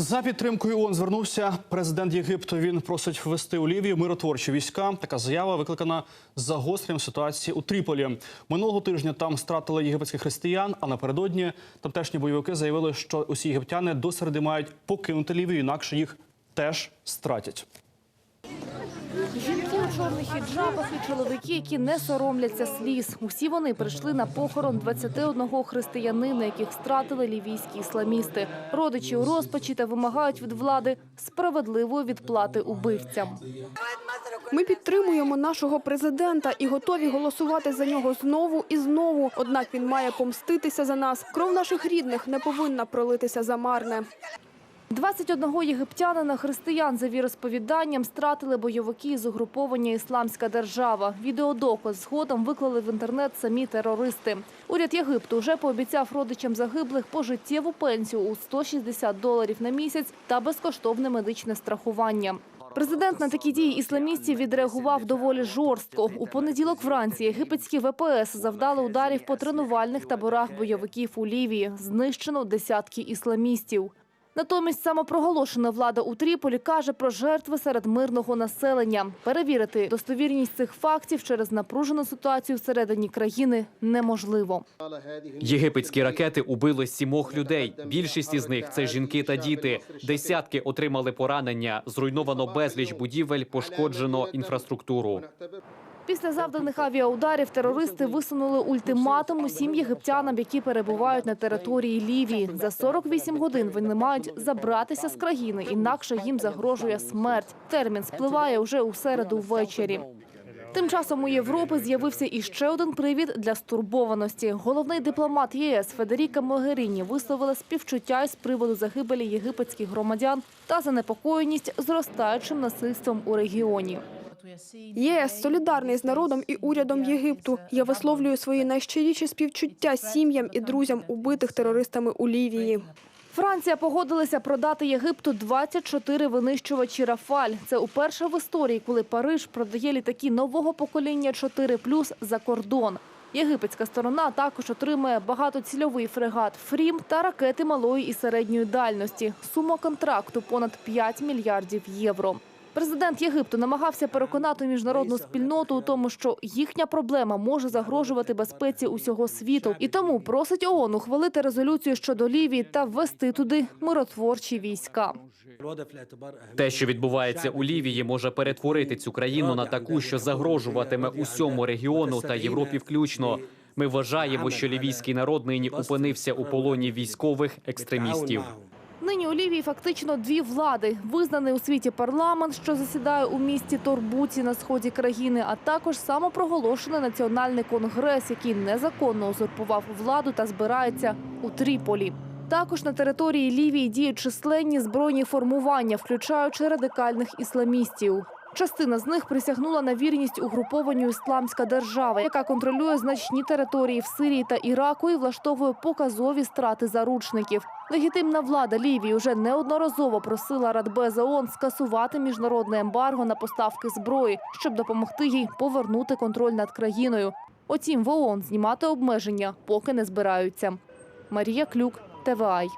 За підтримкою ООН звернувся президент Єгипту. Він просить ввести у Лівію миротворчі війська. Така заява викликана загостренням ситуації у Тріполі. Минулого тижня там стратили єгипетських християн. А напередодні тамтешні бойовики заявили, що усі єгиптяни до середи мають покинути Лівію, інакше їх теж стратять. Жінки у чорних хіджабах і чоловіки, які не соромляться сліз. Усі вони прийшли на похорон 21 християнина, яких стратили лівійські ісламісти. Родичі у розпачі та вимагають від влади справедливої відплати убивцям. Ми підтримуємо нашого президента і готові голосувати за нього знову і знову. Однак він має помститися за нас. Кров наших рідних не повинна пролитися за марне. 21 єгиптянина християн за віросповіданням стратили бойовики з угруповання Ісламська держава. Відеодоказ згодом виклали в інтернет самі терористи. Уряд Єгипту вже пообіцяв родичам загиблих пожиттєву пенсію у 160 доларів на місяць та безкоштовне медичне страхування. Президент на такі дії ісламістів відреагував доволі жорстко. У понеділок вранці єгипетські ВПС завдали ударів по тренувальних таборах бойовиків у Лівії. Знищено десятки ісламістів. Натомість самопроголошена влада у Тріполі каже про жертви серед мирного населення. Перевірити достовірність цих фактів через напружену ситуацію всередині країни неможливо. Єгипетські ракети убили сімох людей. Більшість із них це жінки та діти. Десятки отримали поранення. Зруйновано безліч будівель, пошкоджено інфраструктуру. Після завданих авіаударів терористи висунули ультиматум усім єгиптянам, які перебувають на території Лівії. За 48 годин вони мають забратися з країни, інакше їм загрожує смерть. Термін спливає вже у середу ввечері. Тим часом у Європи з'явився іще один привід для стурбованості. Головний дипломат ЄС Федеріка Могеріні висловила співчуття із приводу загибелі єгипетських громадян та занепокоєність зростаючим насильством у регіоні. ЄС солідарний з народом і урядом Єгипту. Я висловлюю свої найщиріші співчуття сім'ям і друзям убитих терористами у Лівії. Франція погодилася продати Єгипту 24 винищувачі «Рафаль». Це уперше в історії, коли Париж продає літаки нового покоління 4+, за кордон. Єгипетська сторона також отримає багатоцільовий фрегат «Фрім» та ракети малої і середньої дальності. Сума контракту – понад 5 мільярдів євро. Президент Єгипту намагався переконати міжнародну спільноту у тому, що їхня проблема може загрожувати безпеці усього світу, і тому просить ООН ухвалити резолюцію щодо Лівії та ввести туди миротворчі війська. Те, що відбувається у Лівії, може перетворити цю країну на таку, що загрожуватиме усьому регіону та Європі включно. Ми вважаємо, що лівійський народ нині опинився у полоні військових екстремістів. Нині у Лівії фактично дві влади: визнаний у світі парламент, що засідає у місті Торбуці на сході країни, а також самопроголошений національний конгрес, який незаконно узурпував владу та збирається у Тріполі. Також на території Лівії діють численні збройні формування, включаючи радикальних ісламістів. Частина з них присягнула на вірність угрупованню Ісламська держава, яка контролює значні території в Сирії та Іраку і влаштовує показові страти заручників. Легітимна влада Лівії вже неодноразово просила Радбез ООН скасувати міжнародне ембарго на поставки зброї, щоб допомогти їй повернути контроль над країною. Утім, в ООН знімати обмеження поки не збираються. Марія Клюк, ТВАЙ.